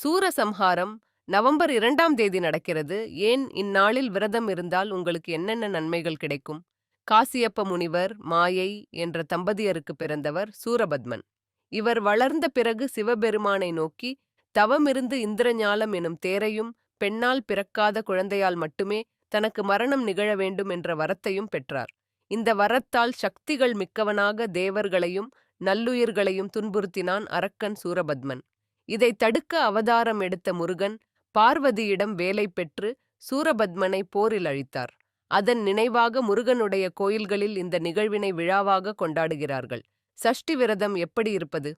Soorasamharam November இரண்டாம் தேதி நடக்கிறது. ஏன் இந்நாளில் விரதம் இருந்தால் உங்களுக்கு என்னென்ன நன்மைகள் கிடைக்கும்? காசியப்ப முனிவர் மாயை என்ற தம்பதியருக்கு பிறந்தவர் சூரபத்மன். இவர் வளர்ந்த பிறகு சிவபெருமானை நோக்கி தவமிருந்து இந்திரஞாலம் எனும் தேரையும் பெண்ணால் பிறக்காத குழந்தையால் மட்டுமே தனக்கு மரணம் நிகழ வேண்டும் என்ற வரத்தையும் பெற்றார். இந்த வரத்தால் சக்திகள் மிக்கவனாக தேவர்களையும் நல்லுயிர்களையும் துன்புறுத்தினான் அரக்கன் சூரபத்மன். இதை தடுக்க அவதாரம் எடுத்த முருகன் பார்வதியிடம் வேலை பெற்று சூரபத்மனை போரில் அழித்தார். அதன் நினைவாக முருகனுடைய கோயில்களில் இந்த நிகழ்வினை விழாவாக கொண்டாடுகிறார்கள். சஷ்டி விரதம் எப்படி இருப்பது?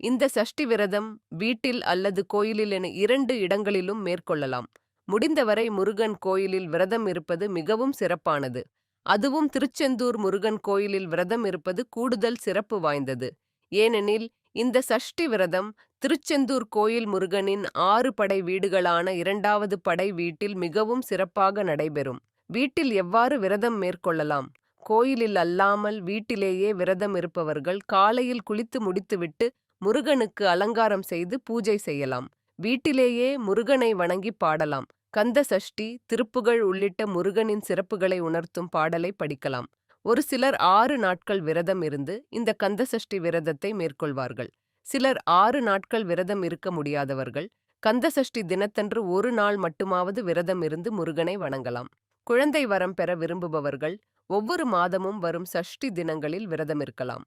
இந்த சஷ்டி விரதம் வீட்டில் அல்லது கோயிலில் என இரண்டு இடங்களிலும் மேற்கொள்ளலாம். முடிந்தவரை முருகன் கோயிலில் விரதம் இருப்பது மிகவும் சிறப்பானது. அதுவும் திருச்செந்தூர் முருகன் கோயிலில் விரதம் இருப்பது கூடுதல் சிறப்பு வாய்ந்தது. ஏனெனில் இந்த சஷ்டி விரதம் திருச்செந்தூர் கோயில் முருகனின் ஆறு படை வீடுகளான இரண்டாவது படை வீட்டில் மிகவும் சிறப்பாக நடைபெறும். வீட்டில் எவ்வாறு விரதம் மேற்கொள்ளலாம்? கோயிலில் அல்லாமல் வீட்டிலேயே விரதம் இருப்பவர்கள் காலையில் குளித்து முடித்துவிட்டு முருகனுக்கு அலங்காரம் செய்து பூஜை செய்யலாம். வீட்டிலேயே முருகனை வணங்கி பாடலாம். கந்த சஷ்டி திருப்புகழ் உள்ளிட்ட முருகனின் சிறப்புகளை உணர்த்தும் பாடலை படிக்கலாம். ஒரு சிலர் ஆறு நாட்கள் விரதம் இருந்து இந்த கந்த சஷ்டி விரதத்தை மேற்கொள்வார்கள். சிலர் ஆறு நாட்கள் விரதம் இருக்க முடியாதவர்கள் கந்தசஷ்டி தினத்தன்று ஒரு நாள் மட்டுமாவது விரதம் இருந்து முருகனை வணங்கலாம். குழந்தை வரம் பெற விரும்புபவர்கள் ஒவ்வொரு மாதமும் வரும் சஷ்டி தினங்களில் விரதம் இருக்கலாம்.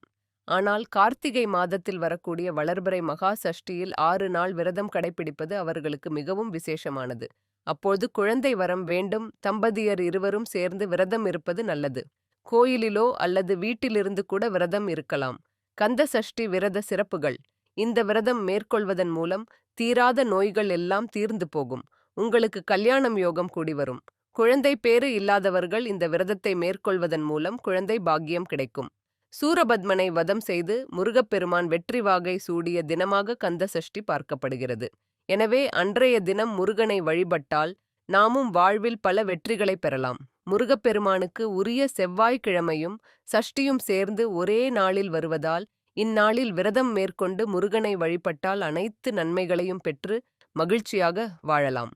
ஆனால் கார்த்திகை மாதத்தில் வரக்கூடிய வளர்பிறை மகா சஷ்டியில் ஆறு நாள் விரதம் கடைபிடிப்பது அவர்களுக்கு மிகவும் விசேஷமானது. அப்போது குழந்தை வரம் வேண்டும் தம்பதியர் இருவரும் சேர்ந்து விரதம் இருப்பது நல்லது. கோயிலிலோ அல்லது வீட்டிலிருந்து கூட விரதம் இருக்கலாம். கந்த சஷ்டி விரத சிறப்புகள். இந்த விரதம் மேற்கொள்வதன் மூலம் தீராத நோய்கள் எல்லாம் தீர்ந்து போகும். உங்களுக்கு கல்யாணம் யோகம் கூடி வரும். குழந்தை பேறு இல்லாதவர்கள் இந்த விரதத்தை மேற்கொள்வதன் மூலம் குழந்தை பாக்கியம் கிடைக்கும். சூரபத்மனை வதம் செய்து முருகப்பெருமான் வெற்றி வாகை சூடிய தினமாக கந்த சஷ்டி பார்க்கப்படுகிறது. எனவே அன்றைய தினம் முருகனை வழிபட்டால் நாமும் வாழ்வில் பல வெற்றிகளை பெறலாம். முருகப்பெருமானுக்கு உரிய செவ்வாய்க்கிழமையும் சஷ்டியும் சேர்ந்து ஒரே நாளில் வருவதால் இந்நாளில் விரதம் மேற்கொண்டு முருகனை வழிபட்டால் அனைத்து நன்மைகளையும் பெற்று மகிழ்ச்சியாக வாழலாம்.